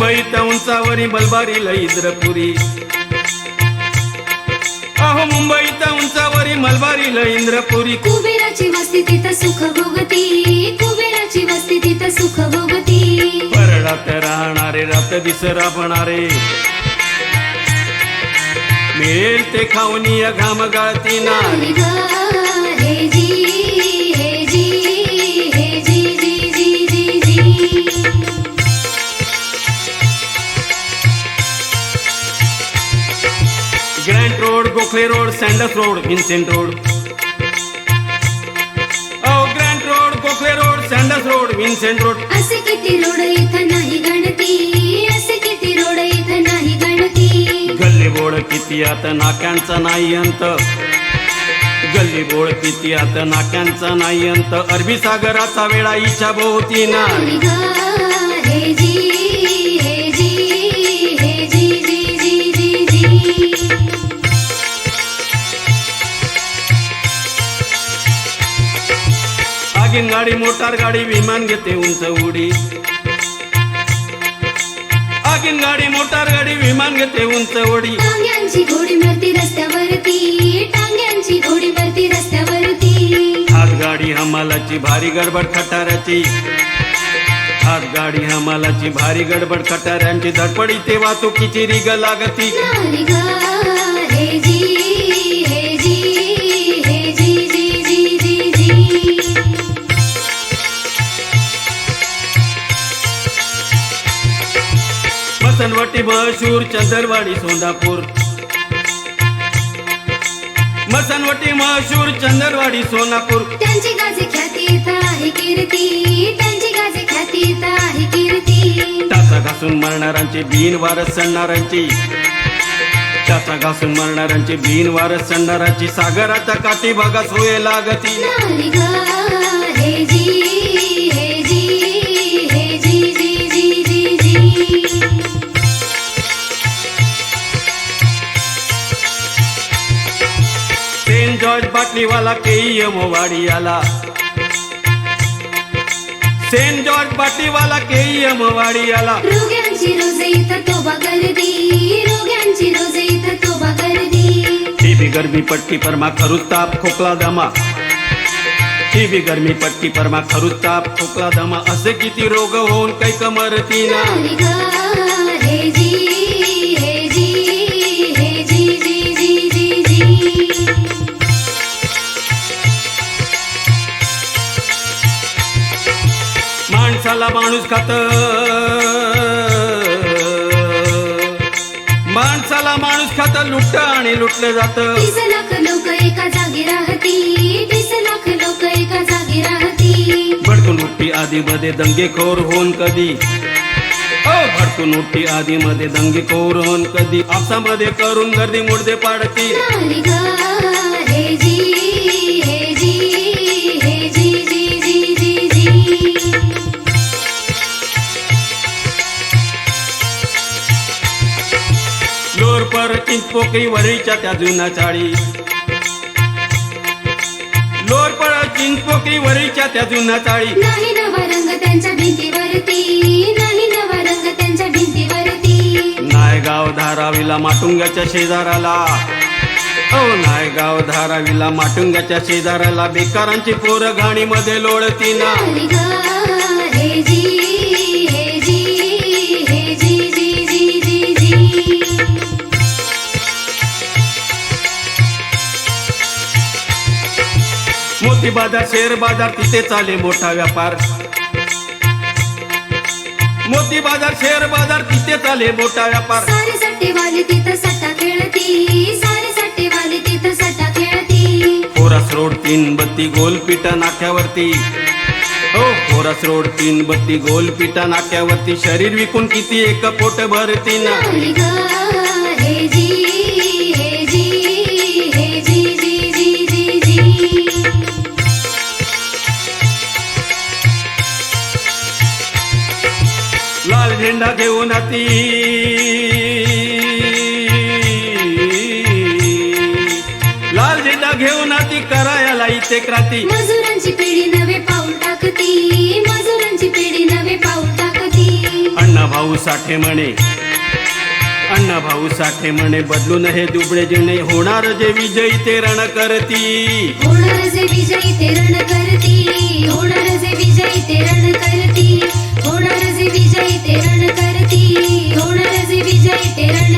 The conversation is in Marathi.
मुंबईत उंचावरी मलबारीला इंद्रपुरी. अहो मुंबईत उंचावरी मलबारीला इंद्रपुरी. कुबेराची वस्ती तिथं सुख भोगती. कुबेराची वस्ती तिथं सुख भोगती. परडात राहणारे रात दिस राबणारे. मिळेल ते खाऊनी या घाम गाळती नारी Grant Road Gokhale Road Sandhurst Road Vincent Road अहो Grant Road Gokhale Road Sandhurst Road Vincent Road असे किती रोड इथं नाही गणती असे किती रोड इथं नाही गणती. गल्ली बोळ किती आता नाक्यांचा नाही अंत. गल्ली बोळ किती आता नाक्यांचा नाही अंत. अरबी सागराचा वेळा इच्छा भोवती नारी आगीन गाडी मोटार गाडी विमान घेते उंच उडी. आगीन गाडी मोटार गाडी विमान घेते उंच उडी. टांग्यांची घोडी मरती रस्त्यावरती टांग्यांची घोडी मरती रस्त्यावरती. हात गाडी हमालाची भारी गडबड खटाऱ्याची. हात गाडी हमालाची भारी गडबड खटाऱ्यांची. धडपडी ते वाहतुकीची रिग लागती. मशूर चंदरवाडी सोंदापूर. मसनवटी मशूर चंदरवाडी सोनापूर त्यांची गाजे ख्याती आहे कीर्ती. त्यांची गाजे ख्याती आहे कीर्ती. टाचा घासून मरणाऱ्यांची बिन वारस सणणाऱ्यांची. टाचा घासून मरणाऱ्यांची बिन वारस सणणाऱ्यांची. सागराच्या काठी भागा सोय लागती. जॉर्ज बाटलीवाला केईएम वाडी आला सेंट जॉर्ज बाटलीवाला केईएम वाडी आला रोग्यांची रोज इथं तोबा गर्दी रोग्यांची रोज इथं तोबा गर्दी टीबी गरमी पट्टी परमा खरुज ताप खोकला दमा टीबी गरमी पट्टी परमा खरुज ताप खोकला दमा असे किती रोग होऊन काही कमरती ना माणूस खात. माणसाला माणूस खात लुटत आणि लुटलं जात. तीस लाख लोक एका जागी राहती तीस लाख लोक एका जागी राहती. भडकून उठती आधी मध्ये दंगेखोर होऊन कधी? ओ भडकून उठती आधी मध्ये दंगेखोर होऊन कधी? आपसामध्ये करून गर्दी मुडदे पाडती. लोर पर चिंचपोकळी वरीच्या त्या जुना चाळी लोर पर चिंचपोकळी वरीच्या त्या जुना चाळी नाही नवा रंग त्यांच्या भिंतीवरती नाही नवा रंग त्यांच्या भिंतीवरती. नायगाव धारावीला माटुंग्याच्या शेजाराला. ओ नायगाव धारावीला माटुंग्याच्या शेजाराला बेकारांची पोरं घाणीमध्ये लोळती ना ग, मोती बाजार शेअर बाजार तिथे चाले मोठा व्यापार. मोती बाजार शेअर बाजार तिथे चाले मोठा व्यापार. सारे सट्टेवाले तिथं सट्टा खेळती. सारे सट्टेवाले तिथं सट्टा खेळती. फोरस रोड तीन बत्ती गोलपिटा नाक्यावरती. हो फोरस रोड तीन बत्ती गोलपिटा नाक्यावरती. शरीर विकून किती एक पोट भरती ना झेंडा घेऊन हाती लाल झेंडा घेऊन हाती करायला इथे क्रांती. मजुरांची पिढी नवे पाऊल टाकती. मजुरांची पिढी नवे पाऊल टाकती. अण्णा भाऊ साठे म्हणे. अण्णा भाऊ साठे म्हणे बदलून हे दुबळे जिणे होणार जे विजयी ते रण करती. होणार जे विजयी ते रण tener